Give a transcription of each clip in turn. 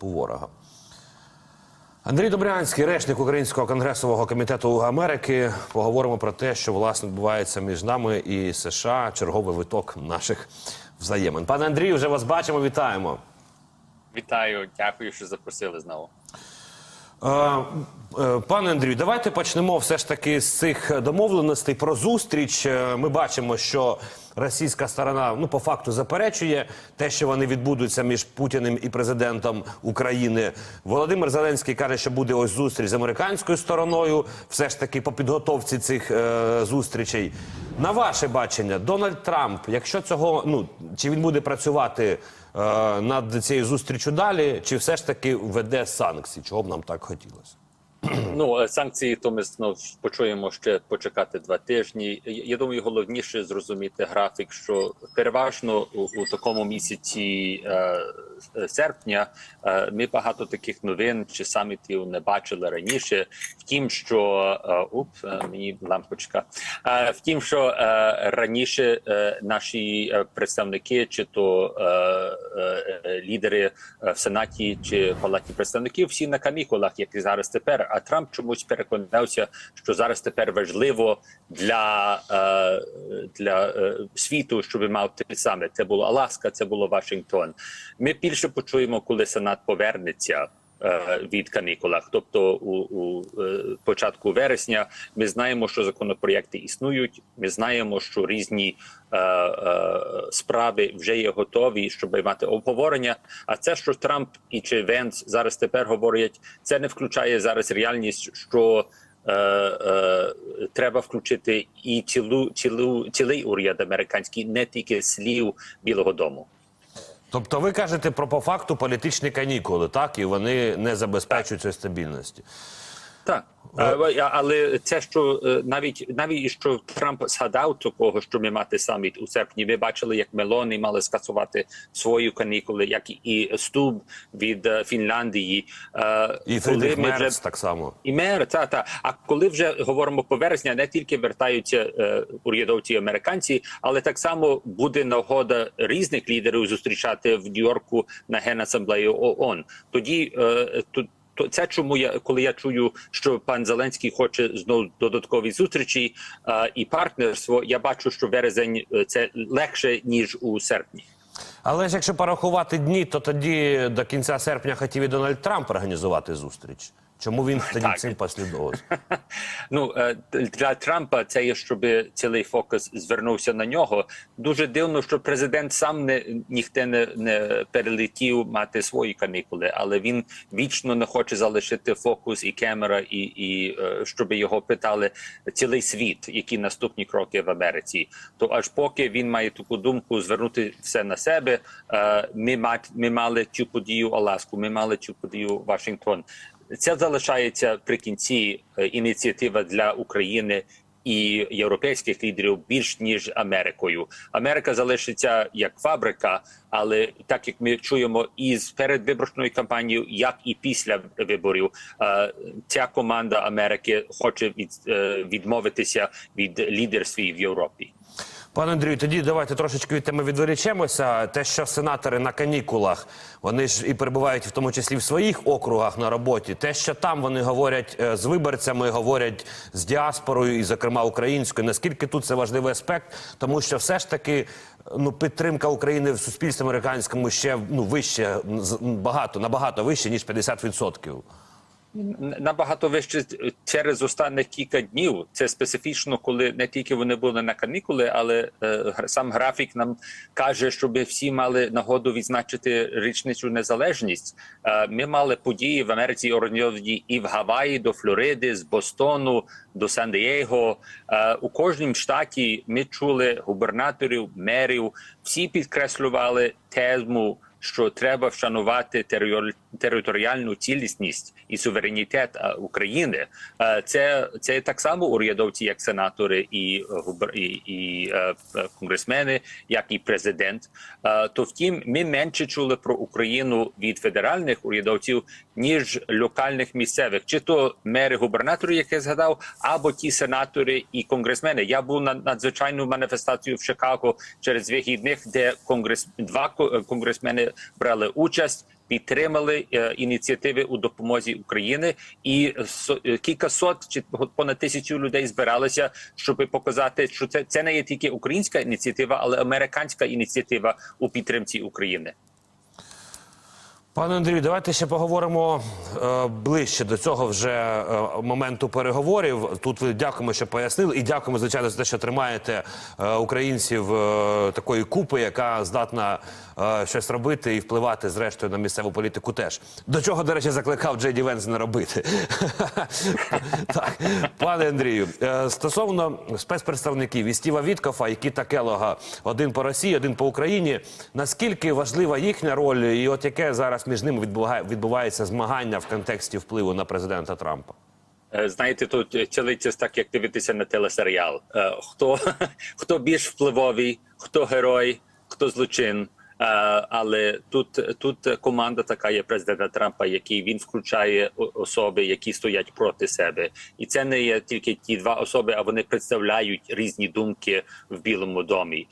наступу ворога. Андрій Добрянський, речник Українського конгресового комітету Америки. Поговоримо про те, що власне відбувається між нами і США. Черговий виток наших взаємин. Пане Андрію, вже вас бачимо. Вітаємо. Вітаю, дякую, що запросили знову. Е, е, Пане Андрію, давайте почнемо все ж таки з цих домовленостей про зустріч. Е, Ми бачимо, що російська сторона ну по факту заперечує те, що вони відбудуться між Путіним і президентом України. Володимир Зеленський каже, що буде ось зустріч з американською стороною. Все ж таки по підготовці цих е, зустрічей. На ваше бачення, Дональд Трамп, якщо цього ну чи він буде працювати над цією зустрічю далі, чи все ж таки введе санкції? Чого б нам так хотілося? Ну е, санкції, то ми знов почуємо ще почекати два тижні. Я- думаю, головніше зрозуміти графік, що переважно у, у такому місяці е, е, серпня е, ми багато таких новин чи самітів не бачили раніше. Втім, що е, уп, е, мені лампочка. Е, втім, що е, раніше е, наші представники, чи то е, е, лідери в сенаті чи палаті представників, всі на канікулах, як і зараз тепер. А Трамп чомусь переконався, що зараз тепер важливо для, е, для е, світу, щоб мав те саме. Це було Аласка, це було Вашингтон. Ми більше почуємо, коли Сенат повернеться. Е, Від канікулах, тобто у, у е, початку вересня, ми знаємо, що законопроєкти існують. Ми знаємо, що різні е, е, справи вже є готові, щоб мати обговорення. А це, що Трамп і чи Венс зараз тепер говорять, це не включає зараз реальність, що е, е, треба включити і цілу, цілу, цілий уряд американський, не тільки слів Білого Дому. Тобто ви кажете про по факту політичні канікули, так? І вони не забезпечують цієї стабільності. Так, але це що е, навіть навіть що Трамп згадав такого, що ми мати саміт у серпні. Ви бачили, як Мелоні мали скасувати свої канікули, як і Стуб від е, Фінляндії. Е, І коли ми вже- так само. і мер, та та. А коли вже говоримо по вересня, не тільки вертаються е, урядовці американці, але так само буде нагода різних лідерів зустрічати в Нью-Йорку на генасамблеї ООН. Тоді е, тут. То це чому я коли я чую, що пан Зеленський хоче знову додаткові зустрічі а, і партнерство. Я бачу, що вересень е, це легше ніж у серпні. Але ж якщо порахувати дні, то тоді до кінця серпня хотів і Дональд Трамп організувати зустріч. Чому він тоді Так. цим послідовував? Ну е, для Трампа це є, щоб цілий фокус звернувся на нього. Дуже дивно, що президент сам не ніхто не, не перелетів мати свої канікули, але він вічно не хоче залишити фокус і камера, і, і е, щоб його питали цілий світ, які наступні кроки в Америці. То аж поки він має таку думку звернути все на себе. е, Ми мать ми мали цю подію Аласку, ми мали цю подію Вашингтон. Це залишається при кінці е, ініціатива для України і європейських лідерів більш ніж Америкою. Америка залишиться як фабрика, але так як ми чуємо із передвиборчою кампанією, як і після виборів, е, ця команда Америки хоче е, відмовитися від лідерстві в Європі. Пане Андрію, тоді давайте трошечки від теми відволічемося. Те, що сенатори на канікулах, вони ж і перебувають в тому числі в своїх округах на роботі. Те, що там вони говорять е, з виборцями, говорять з діаспорою, і, зокрема, українською. Наскільки тут це важливий аспект, тому що все ж таки ну підтримка України в суспільстві американському ще ну вище багато набагато вище ніж 50%. Набагато вище через останні кілька днів. Це специфічно, коли не тільки вони були на канікули, але е, сам графік нам каже, щоб всі мали нагоду відзначити річницю незалежність. Е, ми мали події в Америці організовані і в Гаваї, до Флориди, з Бостону до Сан-Дієго. Е, у кожному штаті ми чули губернаторів, мерів. Всі підкреслювали тему що треба вшанувати територі- територіальну цілісність і суверенітет України. Е, Це це так само урядовці, як сенатори і е, і, і е, е, конгресмени, як і президент. Е, То втім, ми менше чули про Україну від федеральних урядовців ніж локальних місцевих, чи то мери губернатори, як я згадав, або ті сенатори і конгресмени. Я був на надзвичайну маніфестацію в Чикаго через вихідних, де конгрес два ко- конгресмени брали участь. Підтримали е, ініціативи у допомозі України, і е, кілька сот чи понад тисячу людей збиралися, щоб показати, що це, це не є тільки українська ініціатива, але американська ініціатива у підтримці України. Пане Андрію, давайте ще поговоримо е, ближче до цього вже е, моменту переговорів. Тут ви дякуємо, що пояснили, і дякуємо, звичайно, за те, що тримаєте е, українців е, такої купи, яка здатна е, щось робити і впливати зрештою на місцеву політику. Теж до чого, до речі, закликав Джей Ді не робити. так, пане Андрію, е, стосовно спецпредставників і Стіва Віткофа і Кіта Келога, один по Росії, один по Україні. Наскільки важлива їхня роль, і от яке зараз між ними відбувається змагання в контексті впливу на президента Трампа? Е, Знаєте, тут цілиться так, як дивитися на телесеріал. Хто, хто більш впливовий, хто герой, хто злочин. Але тут, тут команда така є президента Трампа, який він включає особи, які стоять проти себе, і це не є тільки ті два особи, а вони представляють різні думки в Білому домі.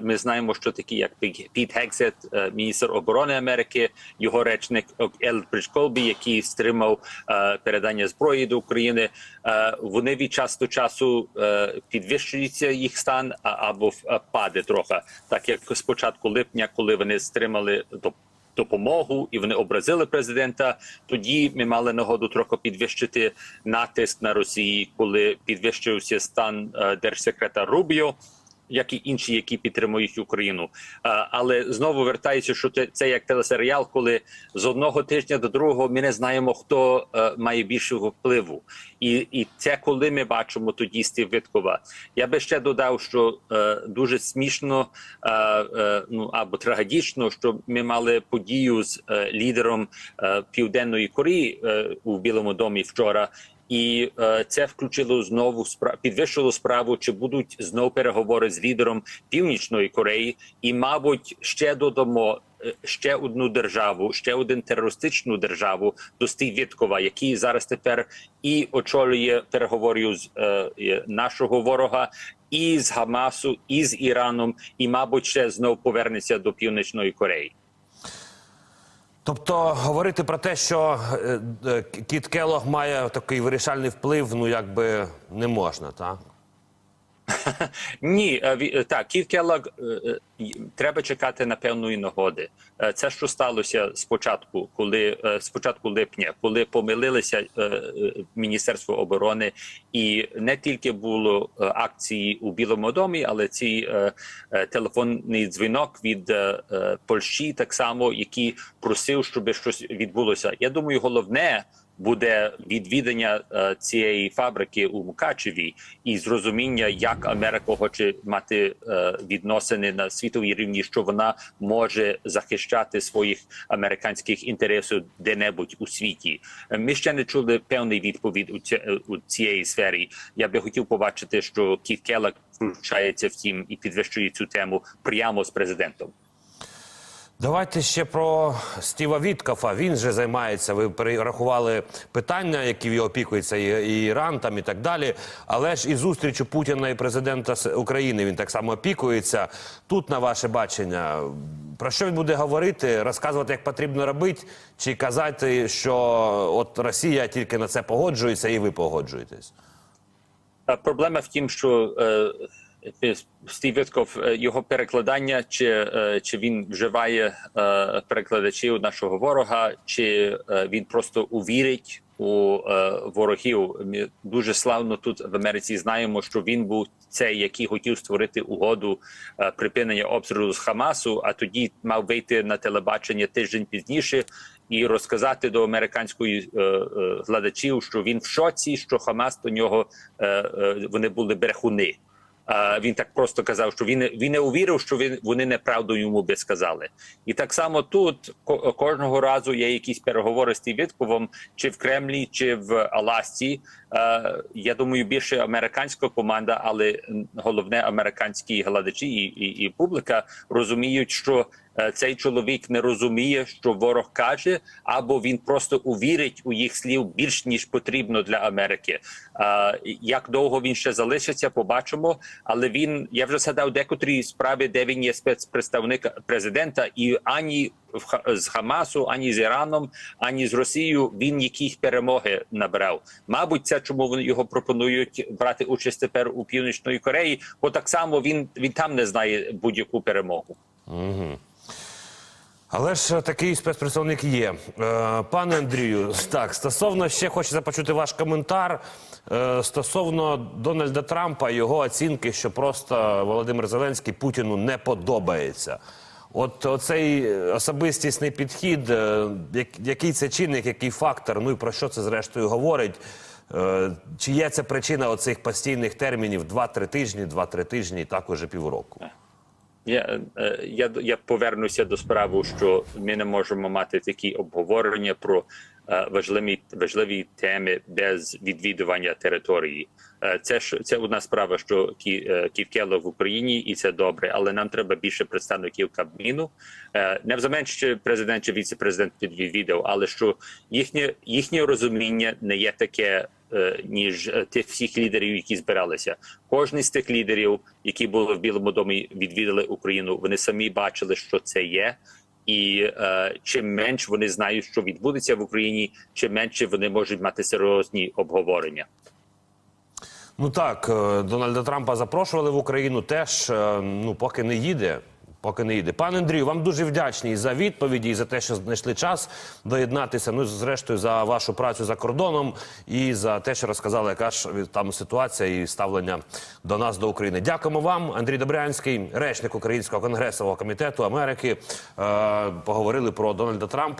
Ми знаємо, що такі як Пі- Піт Гексет, е, міністр оборони Америки, його речник Елбридж Колбі, який стримав е, передання зброї до України. е, Вони від часу до часу підвищується їх стан або в- паде трохи, так як з початку липня, коли вони стримали до допомогу і вони образили президента. Тоді ми мали нагоду трохи підвищити натиск на Росії, коли підвищився стан е, держсекретар Рубіо. Як і інші, які підтримують Україну, але знову вертається, що це, як телесеріал, коли з одного тижня до другого ми не знаємо, хто е, має більшого впливу, і, і це коли ми бачимо тоді Виткова. Я би ще додав, що е, дуже смішно е, ну або трагічно, що ми мали подію з лідером Південної Кореї е, у Білому домі вчора. І е, це включило знову спра- підвищило справу, чи будуть знов переговори з лідером Північної Кореї, і, мабуть, ще додамо е, ще одну державу, ще один терористичну державу до Віткова, який зараз тепер і очолює переговорів з е, нашого ворога, і з Хамасу, і з Іраном, і, мабуть, ще знов повернеться до Північної Кореї. Тобто говорити про те, що е, е, Кіт Келог має такий вирішальний вплив, ну якби не можна, так? Ні, е, е, так, Кіт Келлог, е, треба чекати на певної нагоди. Це що сталося спочатку, коли спочатку липня, коли помилилися Міністерство оборони, і не тільки було акції у Білому домі, але ці е, телефонний дзвінок від Польщі, так само, який просив, щоб щось відбулося. Я думаю, головне буде відвідання е, цієї фабрики у Мукачеві і зрозуміння, як Америка хоче мати е, відносини на світовій рівні, що вона може захищати своїх американських інтересів де-небудь у світі. Е, Ми ще не чули певний відповідь у, ці, цієї сфері. Я би хотів побачити, що Кіт Келлак включається в тім і підвищує цю тему прямо з президентом. Давайте ще про Стіва Віткофа. Він же займається. Ви перерахували питання, які його опікуються, і, Іран там і так далі. Але ж і зустрічу Путіна і президента України він так само опікується. Тут на ваше бачення. Про що він буде говорити, розказувати, як потрібно робити, чи казати, що от Росія тільки на це погоджується, і ви погоджуєтесь? Проблема в тім, що е, Стів Вітков, е, його перекладання, чи, е, чи він вживає е, перекладачів нашого ворога, чи він просто увірить у ворогів. Ми дуже славно тут в Америці знаємо, що він був цей, який хотів створити угоду припинення обстрілу з Хамасу, а тоді мав вийти на телебачення тиждень пізніше і розказати до американської е, глядачів, що він в шоці, що Хамас до нього вони були брехуни. Він так просто казав, що він він не увірив, що він вони неправду йому би сказали. І так само тут ко- кожного разу є якісь переговори з Тівітковим, чи в Кремлі, чи в Аласці. Е, я думаю, більше американська команда, але головне американські глядачі і, і, і публіка розуміють, що е, цей чоловік не розуміє, що ворог каже, або він просто увірить у їх слів більш ніж потрібно для Америки. Е, як довго він ще залишиться, побачимо. Але він я вже згадав декотрі справи, де він є спецпредставник президента, і ані з Хамасу, ані з Іраном, ані з Росією. Він яких перемоги набрав. Мабуть, це чому вони його пропонують брати участь тепер у північної Кореї, бо так само він він там не знає будь-яку перемогу. Але ж такий спецпредставник є. Е, Пане Андрію, так, стосовно ще хочеться почути ваш коментар е, стосовно Дональда Трампа його оцінки, що просто Володимир Зеленський Путіну не подобається. От оцей особистісний підхід, е, як- який це чинник, який фактор, ну і про що це зрештою говорить? Е, Чи є це причина оцих постійних термінів 2-3 тижні, 2-3 тижні, і так уже півроку? Я, е, я, я повернуся до справи, що ми не можемо мати такі обговорення про е, важливі, важливі теми без відвідування території. Е, Це ж це одна справа, що Кі, Ківкело в Україні, і це добре, але нам треба більше представників Кабміну. Не взамен, що президент чи віце-президент відвідав, але що їхнє їхнє розуміння не є таке ніж е, тих всіх лідерів, які збиралися. Кожний з тих лідерів, які були в Білому домі, відвідали Україну. Вони самі бачили, що це є. І е, чим менш вони знають, що відбудеться в Україні, чим менше вони можуть мати серйозні обговорення. Ну так, е, Дональда Трампа запрошували в Україну, теж е, ну поки не їде. Поки не йде. Пане Андрію, вам дуже вдячний за відповіді, і за те, що знайшли час доєднатися. Ну, зрештою, за вашу працю за кордоном і за те, що розказали, яка ж там ситуація і ставлення до нас, до України. Дякуємо вам, Андрій Добрянський, речник Українського конгресового комітету Америки. Е, поговорили про Дональда Трампа.